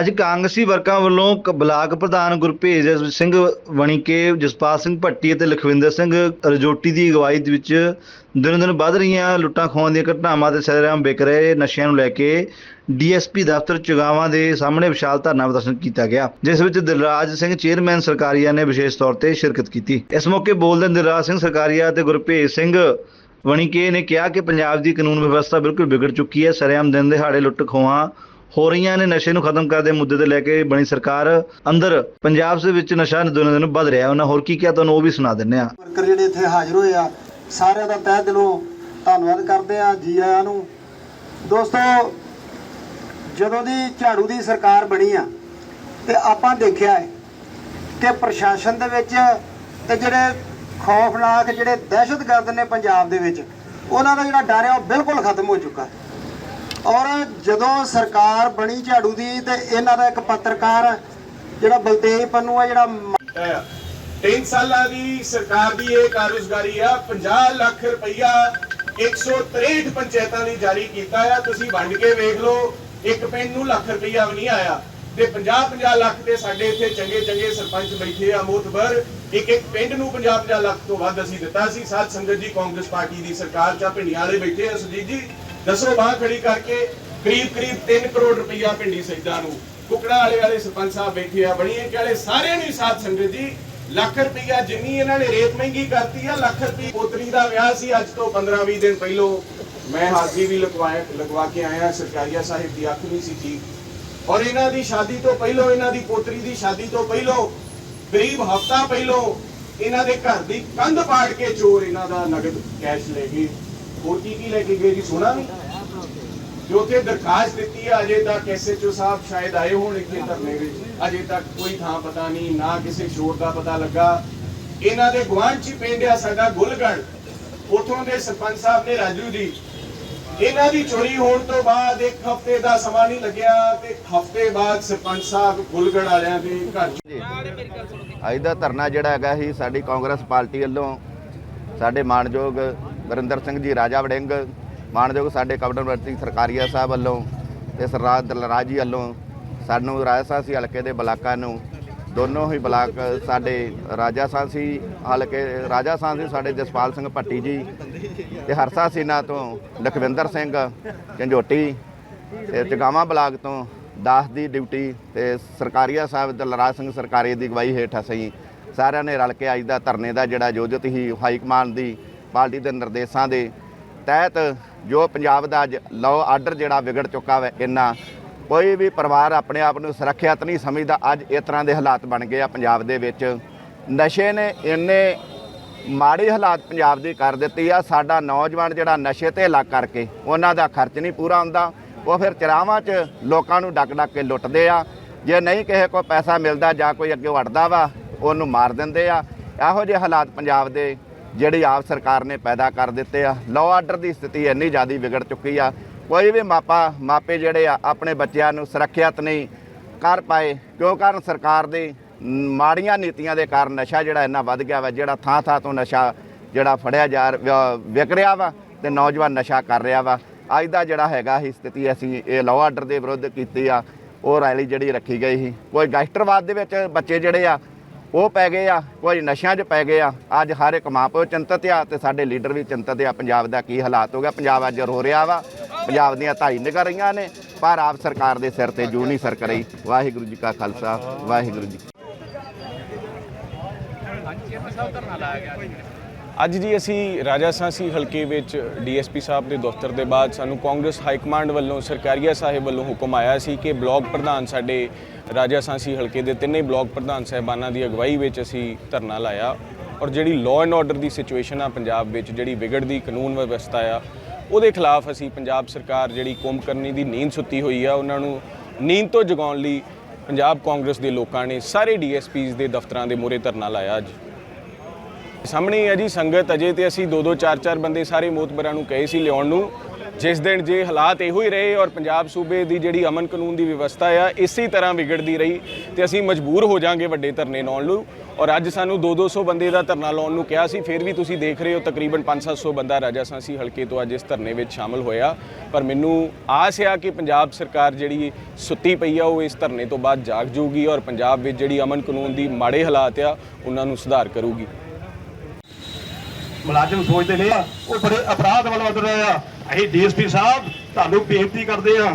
ਅੱਜ ਕਾਂਗਰਸੀ ਵਰਕਰਾਂ ਵੱਲੋਂ ਕ- ਬਲਾਕ ਪ੍ਰਧਾਨ ਗੁਰਭੇਜ ਸਿੰਘ ਵਣੀਕੇ, ਜਸਪਾਲ ਸਿੰਘ ਭੱਟੀ ਅਤੇ ਲਖਵਿੰਦਰ ਸਿੰਘ ਰਜੋਟੀ ਦੀ ਅਗਵਾਈ ਦੇ ਵਿੱਚ ਦਿਨੋ ਦਿਨ ਵੱਧ ਰਹੀਆਂ ਲੁੱਟਾਂ ਖੋਹਾਂ ਦੀਆਂ ਘਟਨਾਵਾਂ ਤੇ ਸਰਿਆਮ ਵਿਕ ਰਹੇ ਨਸ਼ਿਆਂ ਨੂੰ ਲੈ ਕੇ ਡੀਐਸਪੀ ਦਫ਼ਤਰ ਚੁਗਾਵਾਂ ਦੇ ਸਾਹਮਣੇ ਵਿਸ਼ਾਲ ਧਰਨਾ ਪ੍ਰਦਰਸ਼ਨ ਕੀਤਾ ਗਿਆ, ਜਿਸ ਵਿੱਚ ਦਿਲਰਾਜ ਸਿੰਘ ਚੇਅਰਮੈਨ ਸਰਕਾਰੀਆ ਨੇ ਵਿਸ਼ੇਸ਼ ਤੌਰ ਤੇ ਸ਼ਿਰਕਤ ਕੀਤੀ। ਇਸ ਮੌਕੇ ਬੋਲਦੇ ਦਿਲਰਾਜ ਸਿੰਘ ਸਰਕਾਰੀਆ ਅਤੇ ਗੁਰਭੇਜ ਸਿੰਘ ਵਣੀਕੇ ਨੇ ਕਿਹਾ ਕਿ ਪੰਜਾਬ ਦੀ ਕਾਨੂੰਨ ਵਿਵਸਥਾ ਬਿਲਕੁਲ ਵਿਗੜ ਚੁੱਕੀ ਹੈ ਸਰਿਆਮ ਦਿਨ ਦਿਹਾੜੇ ਲੁੱਟ ਖੋਹਾਂ ਹੋ ਰਹੀਆਂ ਨੇ, ਨਸ਼ੇ ਨੂੰ ਖਤਮ ਕਰਨ ਦੇ ਮੁੱਦੇ ਤੇ ਲੈ ਕੇ ਬਣੀ ਸਰਕਾਰ ਅੰਦਰ। ਪੰਜਾਬ ਦੇ ਵਿੱਚ ਨਸ਼ਾ ਦਿਨੋਂ ਦਿਨ ਵੱਧ ਰਿਹਾ ਉਹਨਾਂ ਹੋਰ ਕੀ ਕਿਹਾ, ਤੁਹਾਨੂੰ ਉਹ ਵੀ ਸੁਣਾ ਦਿੰਨੇ ਆ ਵਰਕਰ ਜਿਹੜੇ ਇੱਥੇ ਹਾਜ਼ਰ ਹੋਏ ਆ, ਸਾਰਿਆਂ ਦਾ ਤਹਿ ਦਿਲੋਂ ਧੰਨਵਾਦ ਕਰਦੇ ਆ ਜੀ ਆਇਆਂ ਨੂੰ। ਦੋਸਤੋ, ਜਦੋਂ ਦੀ ਝਾੜੂ ਦੀ ਸਰਕਾਰ ਬਣੀ ਆ, ਤੇ ਆਪਾਂ ਦੇਖਿਆ ਹੈ ਕਿ ਪ੍ਰਸ਼ਾਸਨ ਦੇ ਵਿੱਚ ਤੇ ਜਿਹੜੇ ਖੌਫਨਾਕ, ਜਿਹੜੇ ਦਹਿਸ਼ਤਗਰਦ ਨੇ ਪੰਜਾਬ ਦੇ ਵਿੱਚ, ਉਹਨਾਂ ਦਾ ਜਿਹੜਾ ਡਰ ਹੈ, ਉਹ ਬਿਲਕੁਲ ਖਤਮ ਹੋ ਚੁੱਕਾ ਔਰ ਜਦੋਂ ਸਰਕਾਰ ਬਣੀ ਝਾੜੂ ਦੀ ਤੇ ਇਹਨਾਂ ਦਾ ਇੱਕ ਪੱਤਰਕਾਰ ਜਿਹੜਾ ਬਲਤੇਜ ਪੰਨੂ ਆ ਜਿਹੜਾ ਹੈ। ਸਾਲਾਂ ਦੀ ਸਰਕਾਰ ਦੀ ਇਹ ਕਾਰਜਕਾਰੀ ਆ 50 ਲੱਖ ਰੁਪਈਆ 163 ਪੰਚਾਇਤਾਂ ਲਈ ਜਾਰੀ ਕੀਤਾ ਆ। ਤੁਸੀਂ ਵੰਡ ਕੇ ਵੇਖ ਲਓ ਇੱਕ ਪਿੰਡ ਨੂੰ ਲੱਖ ਰੁਪਈਆ ਵੀ ਨਹੀਂ ਆਇਆ। ਤੇ 50 50 ਲੱਖ ਤੇ ਸਾਡੇ ਇੱਥੇ ਚੰਗੇ ਚੰਗੇ ਸਰਪੰਚ ਬੈਠੇ ਆ ਮੋਤਬਰ ਇੱਕ ਇੱਕ ਪਿੰਡ ਨੂੰ 50 50 ਲੱਖ ਤੋਂ ਵੱਧ ਅਸੀਂ ਦਿੱਤਾ ਸੀ। ਸਾਧ ਸੰਗਤ ਜੀ ਕਾਂਗਰਸ ਪਾਰਟੀ ਦੀ ਸਰਕਾਰ ਚ ਆ, ਭਿੰਡੀਆਂ ਵਾਲੇ ਬੈਠੇ ਆ ਸੁਜੀਤ ਜੀ। ਦੱਸੋ ਬਾਹ ਖੜੀ ਕਰਕੇ ਕਰੀਬ ਕਰੀਬ 3 ਕਰੋੜ ਰੁਪਈਆ ਭਿੰਡੀ ਸੈਦਾ ਨੂੰ। ਕੁਕੜਾ ਵਾਲੇ ਵਾਲੇ ਸਰਪੰਚ ਸਾਹਿਬ ਬੈਠੇ ਆ ਬੜੀਏ ਕਿ ਵਾਲੇ ਸਾਰਿਆਂ ਨੂੰ ਸਾਥ ਸਾਧ ਸੰਗਤ ਜੀ। ਲੱਖ ਰੁਪਈਆ ਜਿੰਨੀ ਇਹਨਾਂ ਨੇ ਰੇਤ ਮਹਿੰਗੀ ਕਰਤੀ ਆ, ਲੱਖ ਰੁਪਈਆ ਪੋਤਰੀ ਦਾ ਵਿਆਹ ਸੀ ਅੱਜ ਤੋਂ 15 20 ਦਿਨ ਪਹਿਲੋਂ। ਮੈਂ ਹਾਜ਼ਰੀ ਵੀ ਲਗਵਾਇਆ ਲਗਵਾ ਕੇ ਆਇਆ, ਸਰਕਾਰੀਆ ਸਾਹਿਬ ਦੀ ਅੱਖ ਨਹੀਂ ਸੀ ਠੀਕ ਔਰ ਇਹਨਾਂ ਦੀ ਸ਼ਾਦੀ ਤੋਂ ਪਹਿਲੋਂ, ਇਹਨਾਂ ਦੀ ਪੋਤਰੀ ਦੀ ਸ਼ਾਦੀ ਤੋਂ ਪਹਿਲੋਂ, ਕਰੀਬ ਹਫਤਾ ਪਹਿਲੋਂ ਇਹਨਾਂ ਦੇ ਘਰ ਦੀ ਕੰਧ ਪਾੜ ਕੇ ਚੋਰ ਇਹਨਾਂ ਦਾ ਨਗਦ ਕੈਸ਼ ਲੈ ਗਏ। ਹੋਰ ਕੀ ਕੀ ਲੈ ਕੇ ਗਏ ਜੀ, ਸੋਨਾ ਵੀ? ਜੋ ਕਿ ਦਰਖਾਸਤ ਦਿੱਤੀ ਹੈ ਅਜੇ ਤੱਕ ਐਸਐਚਓ ਸਾਹਿਬ ਸ਼ਾਇਦ ਆਏ ਹੋਣ ਇੱਥੇ ਧਰਨੇ ਵਿੱਚ। ਅਜੇ ਤੱਕ ਕੋਈ ਥਾਂ ਪਤਾ ਨਹੀਂ ਨਾ ਕਿਸੇ ਸ਼ੋਰ ਦਾ ਪਤਾ ਲੱਗਾ। ਇਹਨਾਂ ਦੇ ਗੁਆਂਢ ਚ ਹੀ ਪਿੰਡ ਆ ਸਾਡਾ ਗੁਲਗੜ ਉਥੋਂ ਦੇ ਸਰਪੰਚ ਸਾਹਿਬ ਨੇ ਰਾਜੂ ਜੀ ਇਹਨਾਂ ਦੀ ਚੋਰੀ ਹੋਣ ਤੋਂ ਬਾਅਦ ਇੱਕ ਹਫ਼ਤੇ ਦਾ ਸਮਾਂ ਨਹੀਂ ਲੱਗਿਆ ਤੇ ਹਫ਼ਤੇ ਬਾਅਦ ਸਰਪੰਚ ਸਾਹਿਬ ਗੁਲਗੜ ਵਾਲਿਆਂ ਦੇ ਘਰ ਅੱਜ ਦਾ ਧਰਨਾ ਜਿਹੜਾ ਹੈਗਾ ਸੀ ਸਾਡੀ ਕਾਂਗਰਸ ਪਾਰਟੀ ਵੱਲੋਂ ਸਾਡੇ ਮਾਨਯੋਗ ਵਰਿੰਦਰ ਸਿੰਘ ਜੀ ਰਾਜਾ ਵੜਿੰਗ ਮਾਨਯੋਗ ਸਾਡੇ ਕੈਬਨਿਟ ਸਿੰਘ ਸਰਕਾਰੀਆ ਸਾਹਿਬ ਵੱਲੋਂ ਤੇ ਸਰਦਾਰ ਦਲਰਾਜ ਜੀ ਵੱਲੋਂ ਸਾਨੂੰ ਰਾਜਸਾਂਸੀ ਹਲਕੇ ਦੇ ਬਲਾਕਾਂ ਨੂੰ ਦੋਨੋਂ ਹੀ ਬਲਾਕ ਸਾਡੇ ਰਾਜਾ ਸਾਂਸੀ ਹਲਕੇ, ਰਾਜਾ ਸਾਂਸੀ ਸਾਡੇ ਜਸਪਾਲ ਸਿੰਘ ਭੱਟੀ ਜੀ ਤੇ ਹਰਸਾ ਸੀਨਾ ਤੋਂ ਲਖਵਿੰਦਰ ਸਿੰਘ ਝੰਜੋਟੀ ਤੇ ਚਗਾਵਾਂ ਬਲਾਕ ਤੋਂ ਦਾਸ ਦੀ ਡਿਊਟੀ ਤੇ ਸਰਕਾਰੀਆ ਸਾਹਿਬ ਦਲਰਾਜ ਸਿੰਘ ਸਰਕਾਰੀ ਦੀ ਅਗਵਾਈ ਹੇਠ ਅਸੀਂ ਸਾਰਿਆਂ ਨੇ ਰਲ ਕੇ ਅੱਜ ਦਾ ਧਰਨੇ ਦਾ ਜਿਹੜਾ ਆਯੋਜਿਤ ਹੀ ਹਾਈ ਕਮਾਂਡ ਦੀ ਪਾਰਟੀ ਦੇ ਨਿਰਦੇਸ਼ਾਂ ਦੇ ਤਹਿਤ ਜੋ ਪੰਜਾਬ ਦਾ ਅੱਜ ਲਾਅ ਆਰਡਰ ਜਿਹੜਾ ਵਿਗੜ ਚੁੱਕਾ ਹੈ ਇੰਨਾ, ਕੋਈ ਵੀ ਪਰਿਵਾਰ ਆਪਣੇ ਆਪ ਨੂੰ ਸੁਰੱਖਿਅਤ ਨਹੀਂ ਸਮਝਦਾ, ਅੱਜ ਇਸ ਤਰ੍ਹਾਂ ਦੇ ਹਾਲਾਤ ਬਣ ਗਏ ਆ ਪੰਜਾਬ ਦੇ ਵਿੱਚ। ਨਸ਼ੇ ਨੇ ਇੰਨੇ ਮਾੜੇ ਹਾਲਾਤ ਪੰਜਾਬ ਦੀ ਕਰ ਦਿੱਤੀ ਆ, ਸਾਡਾ ਨੌਜਵਾਨ ਜਿਹੜਾ ਨਸ਼ੇ ਤੇ ਲੱਗ ਕਰਕੇ ਉਹਨਾਂ ਦਾ ਖਰਚ ਨਹੀਂ ਪੂਰਾ ਹੁੰਦਾ, ਉਹ ਫਿਰ ਚਰਾਵਾਂ 'ਚ ਲੋਕਾਂ ਨੂੰ ਡੱਕ ਡੱਕ ਕੇ ਲੁੱਟਦੇ ਆ। ਜੇ ਨਹੀਂ ਕਿਸੇ ਕੋਲ ਪੈਸਾ ਮਿਲਦਾ ਜਾਂ ਕੋਈ ਅੱਗੇ ਵੜਦਾ ਵਾ, ਉਹਨੂੰ ਮਾਰ ਦਿੰਦੇ ਆ। ਇਹੋ ਜਿਹੇ ਹਾਲਾਤ ਪੰਜਾਬ ਦੇ ਜਿਹੜੀ ਆਪ ਸਰਕਾਰ ਨੇ ਪੈਦਾ ਕਰ ਦਿੱਤੇ ਆ ਲਾਅ ਆਰਡਰ ਦੀ ਸਥਿਤੀ ਇੰਨੀ ਜ਼ਿਆਦਾ ਵਿਗੜ ਚੁੱਕੀ ਆ, ਕੋਈ ਵੀ ਮਾਪਾ, ਮਾਪੇ ਜਿਹੜੇ ਆ, ਆਪਣੇ ਬੱਚਿਆਂ ਨੂੰ ਸੁਰੱਖਿਅਤ ਨਹੀਂ ਕਰ ਪਾਏ, ਕਿਉਂ ਕਾਰਨ ਸਰਕਾਰ ਦੇ, ਮਾੜੀਆਂ ਨੀਤੀਆਂ ਦੇ ਕਾਰਨ ਨਸ਼ਾ ਜਿਹੜਾ ਇੰਨਾ ਵੱਧ ਗਿਆ ਵਾ, ਜਿਹੜਾ ਥਾਂ ਥਾਂ ਤੋਂ ਨਸ਼ਾ ਜਿਹੜਾ ਫੜਿਆ ਜਾ ਰਿਹਾ- ਵਿਕ ਰਿਹਾ ਵਾ ਤੇ ਨੌਜਵਾਨ ਨਸ਼ਾ ਕਰ ਰਿਹਾ ਵਾ। ਅੱਜ ਦਾ ਜਿਹੜਾ ਹੈਗਾ ਹੀ ਸਥਿਤੀ, ਅਸੀਂ ਇਹ ਲਾਅ ਆਰਡਰ ਦੇ ਵਿਰੁੱਧ ਕੀਤੀ ਆ, ਉਹ ਰੈਲੀ ਜਿਹੜੀ ਰੱਖੀ ਗਈ ਸੀ। ਕੋਈ ਗੈਂਗਸਟਰਵਾਦ ਦੇ ਵਿੱਚ ਬੱਚੇ ਜਿਹੜੇ ਆ ਉਹ ਪੈ ਗਏ ਆ ਕੋਈ ਨਸ਼ਿਆਂ 'ਚ ਪੈ ਗਏ ਆ। ਅੱਜ ਹਰ ਇੱਕ ਮਾਂ ਪਿਓ ਚਿੰਤਤ ਆ ਤੇ ਸਾਡੇ ਲੀਡਰ ਵੀ ਚਿੰਤਤ ਆ, ਪੰਜਾਬ ਦਾ ਕੀ ਹਾਲਾਤ ਹੋ ਗਿਆ। ਪੰਜਾਬ ਅੱਜ ਰੋ ਰਿਹਾ ਵਾ, ਪੰਜਾਬ ਦੀਆਂ ਧਾਈ ਨਿਕਲ ਰਹੀਆਂ ਨੇ, ਪਰ ਆਪ ਸਰਕਾਰ ਦੇ ਸਿਰ ਤੇ ਜੂ ਨਹੀਂ ਸਰਕ ਰਹੀ। ਵਾਹਿਗੁਰੂ ਜੀ ਕਾ ਖਾਲਸਾ, ਵਾਹਿਗੁਰੂ ਜੀ ਅੱਜ ਜੀ ਅਸੀਂ ਰਾਜਾ ਸਾਂਸੀ ਹਲਕੇ ਵਿੱਚ ਡੀਐਸਪੀ ਸਾਹਿਬ ਦੇ ਦਫ਼ਤਰ ਦੇ ਬਾਅਦ ਸਾਨੂੰ ਕਾਂਗਰਸ ਹਾਈ ਕਮਾਂਡ ਵੱਲੋਂ, ਸਰਕਾਰੀਆ ਸਾਹਿਬ ਵੱਲੋਂ ਹੁਕਮ ਆਇਆ ਸੀ ਕਿ ਬਲਾਕ ਪ੍ਰਧਾਨ ਸਾਡੇ ਰਾਜਾ ਸਾਂਸੀ ਹਲਕੇ ਦੇ ਤਿੰਨੇ ਬਲਾਕ ਪ੍ਰਧਾਨ ਸਾਹਿਬਾਨਾਂ ਦੀ ਅਗਵਾਈ ਵਿੱਚ ਅਸੀਂ ਧਰਨਾ ਲਾਇਆ ਔਰ ਜਿਹੜੀ ਲਾਅ ਐਂਡ ਆਰਡਰ ਦੀ ਸਿਚੁਏਸ਼ਨ ਆ ਪੰਜਾਬ ਵਿੱਚ, ਜਿਹੜੀ ਵਿਗੜਦੀ ਕਾਨੂੰਨ ਵਿਵਸਥਾ ਆ, ਉਹਦੇ ਖਿਲਾਫ ਅਸੀਂ ਪੰਜਾਬ ਸਰਕਾਰ ਜਿਹੜੀ ਕੁੰਭ ਕਰਨੀ ਦੀ ਨੀਂਦ ਸੁੱਤੀ ਹੋਈ ਆ, ਉਹਨਾਂ ਨੂੰ ਨੀਂਦ ਤੋਂ ਜਗਾਉਣ ਲਈ ਪੰਜਾਬ ਕਾਂਗਰਸ ਦੇ ਲੋਕਾਂ ਨੇ ਸਾਰੇ ਡੀਐਸਪੀਜ਼ ਦੇ ਦਫ਼ਤਰਾਂ ਦੇ ਮੂਹਰੇ ਧਰਨਾ ਲਾਇਆ ਅੱਜ। ਸਾਹਮਣੇ ਹੈ ਜੀ ਸੰਗਤ, ਅਜੇ ਤੇ ਅਸੀਂ ਦੋ ਦੋ ਚਾਰ ਚਾਰ ਬੰਦੇ ਸਾਰੇ ਮੋਤਬਰਾਂ ਨੂੰ ਕਹੇ ਸੀ ਲਿਆਉਣ ਨੂੰ। ਜਿਸ ਦਿਨ ਜੇ ਹਾਲਾਤ ਇਹੋ ਹੀ ਰਹੇ ਔਰ ਪੰਜਾਬ ਸੂਬੇ ਦੀ ਜਿਹੜੀ ਅਮਨ ਕਾਨੂੰਨ ਦੀ ਵਿਵਸਥਾ ਆ, ਇਸੇ ਤਰ੍ਹਾਂ ਵਿਗੜਦੀ ਰਹੀ ਤੇ ਅਸੀਂ ਮਜਬੂਰ ਹੋ ਜਾਾਂਗੇ ਵੱਡੇ ਧਰਨੇ ਲਾਉਣ ਨੂੰ। ਔਰ ਅੱਜ ਸਾਨੂੰ 2-200 ਬੰਦੇ ਦਾ ਧਰਨਾ ਲਾਉਣ ਨੂੰ ਕਿਹਾ ਸੀ, ਫਿਰ ਵੀ ਤੁਸੀਂ ਦੇਖ ਰਹੇ ਹੋ ਤਕਰੀਬਨ 5-700 ਬੰਦਾ ਰਾਜਾ ਸਾਂਸੀ ਹਲਕੇ ਤੋਂ ਅੱਜ ਇਸ ਧਰਨੇ ਵਿੱਚ ਸ਼ਾਮਲ ਹੋਇਆ। ਪਰ ਮੈਨੂੰ ਆਸ ਆ ਕਿ ਪੰਜਾਬ ਸਰਕਾਰ ਜਿਹੜੀ ਸੁੱਤੀ ਪਈ ਆ, ਉਹ ਇਸ ਧਰਨੇ ਤੋਂ ਬਾਅਦ ਜਾਗ ਜੂਗੀ ਔਰ ਪੰਜਾਬ ਵਿੱਚ ਜਿਹੜੀ ਅਮਨ ਕਾਨੂੰਨ ਦੀ ਮਾੜੇ ਹਾਲਾਤ ਆ, ਉਹਨਾਂ ਨੂੰ ਸੁਧਾਰ ਕਰੂਗੀ। ਮੁਲਾਜ਼ਮ ਸੋਚਦੇ ਨੇ ਉਹ ਬੜੇ ਅਪਰਾਧ ਵੱਲ ਵਧ ਰਹੇ ਆ। ਅਸੀਂ ਡੀਐਸਪੀ ਸਾਹਿਬ ਤੁਹਾਨੂੰ ਬੇਨਤੀ ਕਰਦੇ ਆ।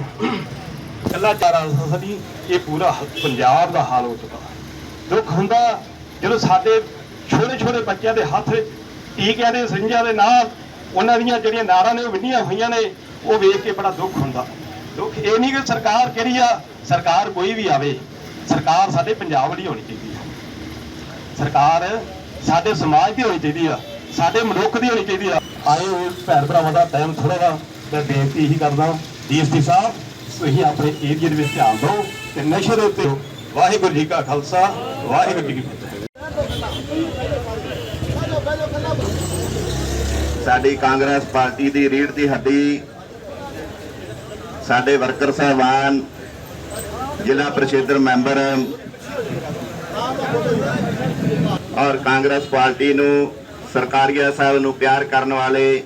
ਕੱਲਾ ਚਾਰਾ ਸਦੀ ਇਹ ਪੂਰਾ ਪੰਜਾਬ ਦਾ ਹਾਲ ਹੋ ਚੁੱਕਾ। ਦੁੱਖ ਹੁੰਦਾ ਜਦੋਂ ਸਾਡੇ ਛੋਟੇ ਛੋਟੇ ਬੱਚਿਆਂ ਦੇ ਹੱਥ ਟੀਕਿਆਂ ਦੇ ਸਿੰਜਾਂ ਦੇ ਨਾਲ ਉਹਨਾਂ ਦੀਆਂ ਜਿਹੜੀਆਂ ਨਾੜਾਂ ਨੇ ਉਹ ਵਿੰਨੀਆਂ ਹੋਈਆਂ ਨੇ, ਉਹ ਵੇਖ ਕੇ ਬੜਾ ਦੁੱਖ ਹੁੰਦਾ। ਦੁੱਖ ਇਹ ਨਹੀਂ ਕਿ ਸਰਕਾਰ ਕਿਹੜੀ ਆ, ਸਰਕਾਰ ਕੋਈ ਵੀ ਆਵੇ, ਸਰਕਾਰ ਸਾਡੇ ਪੰਜਾਬ ਵਾਲੀ ਹੋਣੀ ਚਾਹੀਦੀ ਆ। ਸਰਕਾਰ ਸਾਡੇ ਸਮਾਜ ਦੀ ਹੋਣੀ ਚਾਹੀਦੀ ਆ। ਸਾਡੇ ਮਨੁੱਖ ਦੀ ਹੋਣੀ ਚਾਹੀਦੀ ਆ। ਆਏ ਹੋਏ ਭੈਣ ਭਰਾਵਾਂ ਦਾ ਟਾਈਮ ਥੋੜਾ ਵਾ, ਮੈਂ ਬੇਨਤੀ ਇਹੀ ਕਰਦਾ, ਡੀਐਸਪੀ ਸਾਹਿਬ, ਤੁਸੀਂ ਆਪਣੇ ਏਰੀਆ ਦੇ ਵਿੱਚ ਧਿਆਨ ਦਿਓ ਤੇ ਨਸ਼ੇ ਦੇ ਉੱਤੇ ਵਾਹਿਗੁਰੂ ਜੀ ਕਾ ਖਾਲਸਾ, ਵਾਹਿਗੁਰੂ ਜੀ ਕੀ ਫਤਿਹ। ਸਾਡੀ ਕਾਂਗਰਸ ਪਾਰਟੀ ਦੀ ਰੀੜ ਦੀ ਹੱਡੀ, ਸਾਡੇ ਵਰਕਰ ਸਹਿਬਾਨ, ਜ਼ਿਲ੍ਹਾ ਪ੍ਰੀਸ਼ਦ ਮੈਂਬਰ ਔਰ ਕਾਂਗਰਸ ਪਾਰਟੀ ਨੂੰ ਸਰਕਾਰੀਆ ਸਾਹਿਬ ਨੂੰ ਪਿਆਰ ਕਰਨ ਵਾਲੇ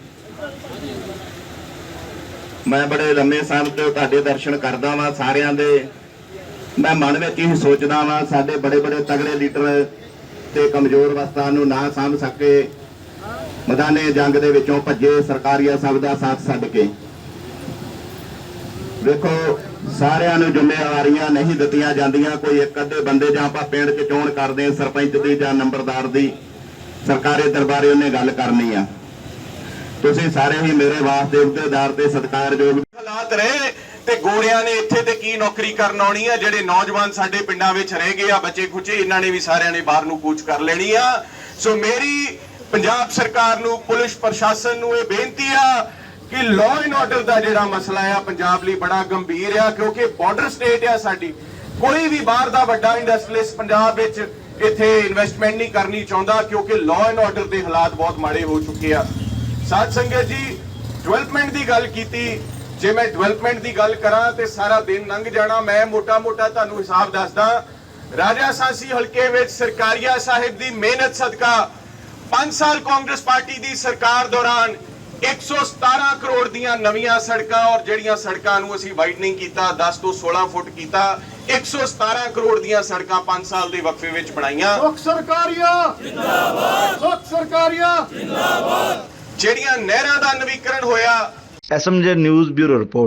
ਮੈਂ ਬੜੇ ਲੰਮੇ ਸਮੇਂ ਤੋਂ ਤੁਹਾਡੇ ਦਰਸ਼ਨ ਕਰਦਾ ਵਾਂ ਸਾਰਿਆਂ ਦੇ। ਮੈਂ ਮਨ ਵਿੱਚ ਇਹ ਸੋਚਦਾ ਵਾਂ, ਸਾਡੇ ਬੜੇ ਬੜੇ ਤਗੜੇ ਲੀਡਰ ਤੇ ਕਮਜ਼ੋਰ ਅਵਸਥਾ ਨੂੰ ਨਾ ਸਾਂਭ ਸਕੇ। ਮੈਦਾਨੇ ਜੰਗ ਦੇ ਵਿੱਚੋਂ ਭੱਜੇ ਸਰਕਾਰੀਆ ਸਾਹਿਬ ਦਾ ਸਾਥ ਛੱਡ ਕੇ। ਵੇਖੋ, ਸਾਰਿਆਂ ਨੂੰ ਜ਼ਿੰਮੇਵਾਰੀਆਂ ਨਹੀਂ ਦਿੱਤੀਆਂ ਜਾਂਦੀਆਂ, ਕੋਈ ਇੱਕ ਅੱਧੇ ਬੰਦੇ ਜਾਂ ਆਪਾਂ ਪਿੰਡ 'ਚ ਚੋਣ ਕਰਦੇ ਸਰਪੰਚ ਦੀ ਜਾਂ ਨੰਬਰਦਾਰ ਦੀ। ਸਰਕਾਰੀ ਦਰਬਾਰੇ ਉਹਨੇ ਗੱਲ ਕਰਨੀ ਆ। ਤੁਸੀਂ ਸਾਰੇ ਹੀ ਮੇਰੇ ਵਾਸਤੇ ਅਹੁਦੇਦਾਰ ਤੇ ਸਤਿਕਾਰਯੋਗ ਹਾਲਾਤ ਰਹੇ ਤੇ ਗੋਰਿਆਂ ਨੇ ਇੱਥੇ ਤੇ ਕੀ ਨੌਕਰੀ ਕਰਨ ਆਉਣੀ ਆ? ਜਿਹੜੇ ਨੌਜਵਾਨ ਸਾਡੇ ਪਿੰਡਾਂ ਵਿੱਚ ਰਹਿ ਗਏ ਆ, ਬੱਚੇ ਖੁੱਚੇ, ਇਹਨਾਂ ਨੇ ਵੀ ਸਾਰਿਆਂ ਨੇ ਬਾਹਰ ਨੂੰ ਕੂਚ ਕਰ ਲੈਣੀ ਆ। ਸੋ ਮੇਰੀ ਪੰਜਾਬ ਸਰਕਾਰ ਨੂੰ, ਪੁਲਿਸ ਪ੍ਰਸ਼ਾਸਨ ਨੂੰ ਇਹ ਬੇਨਤੀ ਆ ਕਿ ਲਾਅ ਐਂਡ ਆਰਡਰ ਦਾ ਜਿਹੜਾ ਮਸਲਾ ਆ, ਪੰਜਾਬ ਲਈ ਬੜਾ ਗੰਭੀਰ ਆ, ਕਿਉਂਕਿ ਬਾਰਡਰ ਸਟੇਟ ਆ ਸਾਡੀ। ਕੋਈ ਵੀ ਬਾਹਰ ਦਾ ਵੱਡਾ ਇੰਡਸਟਰੀਅਲਿਸਟ ਪੰਜਾਬ ਵਿੱਚ ਇੱਥੇ ਇਨਵੈਸਟਮੈਂਟ ਨਹੀਂ ਕਰਨੀ ਚਾਹੁੰਦਾ ਕਿਉਂਕਿ ਲਾਅ ਐਂਡ ਆਰਡਰ ਦੇ ਹਾਲਾਤ ਬਹੁਤ ਮਾੜੇ ਹੋ ਚੁੱਕੇ ਆ। ਸਾਧ ਸੰਗਤ ਜੀ ਡਿਵੈਲਪਮੈਂਟ ਦੀ ਗੱਲ ਕੀਤੀ। ਜੇ ਮੈਂ ਡਿਵੈਲਪਮੈਂਟ ਦੀ ਗੱਲ ਕਰਾਂ ਤੇ ਸਾਰਾ ਦਿਨ ਲੰਘ ਜਾਣਾ, ਮੈਂ ਮੋਟਾ-ਮੋਟਾ ਤੁਹਾਨੂੰ ਹਿਸਾਬ ਦੱਸਦਾ। ਰਾਜਾ ਸਾਂਸੀ ਹਲਕੇ ਵਿੱਚ ਸਰਕਾਰੀਆ ਸਾਹਿਬ ਦੀ ਮਿਹਨਤ ਸਦਕਾ 5 ਸਾਲ ਕਾਂਗਰਸ ਪਾਰਟੀ ਦੀ ਸਰਕਾਰ ਦੌਰਾਨ 117 ਕਰੋੜ ਦੀਆਂ ਨਵੀਆਂ ਸੜਕਾਂ ਔਰ ਜਿਹੜੀਆਂ ਸੜਕਾਂ ਨੂੰ ਅਸੀਂ ਵਾਈਡਨਿੰਗ ਕੀਤਾ 10 ਤੋਂ 16 ਫੁੱਟ ਕੀਤਾ 117 ਕਰੋੜ ਦੀਆਂ ਸੜਕਾਂ 5 ਸਾਲ ਦੇ ਵਕਫੇ ਵਿੱਚ ਬਣਾਈਆਂ। ਸੁਖ ਸਰਕਾਰੀਆ! ਜਿੰਦਾਬਾਦ! ਸੁਖ ਸਰਕਾਰੀਆ! ਜਿਹੜੀਆਂ ਨਹਿਰਾਂ ਦਾ ਨਵੀਕਰਨ ਹੋਇਆ। SMJ news bureau report.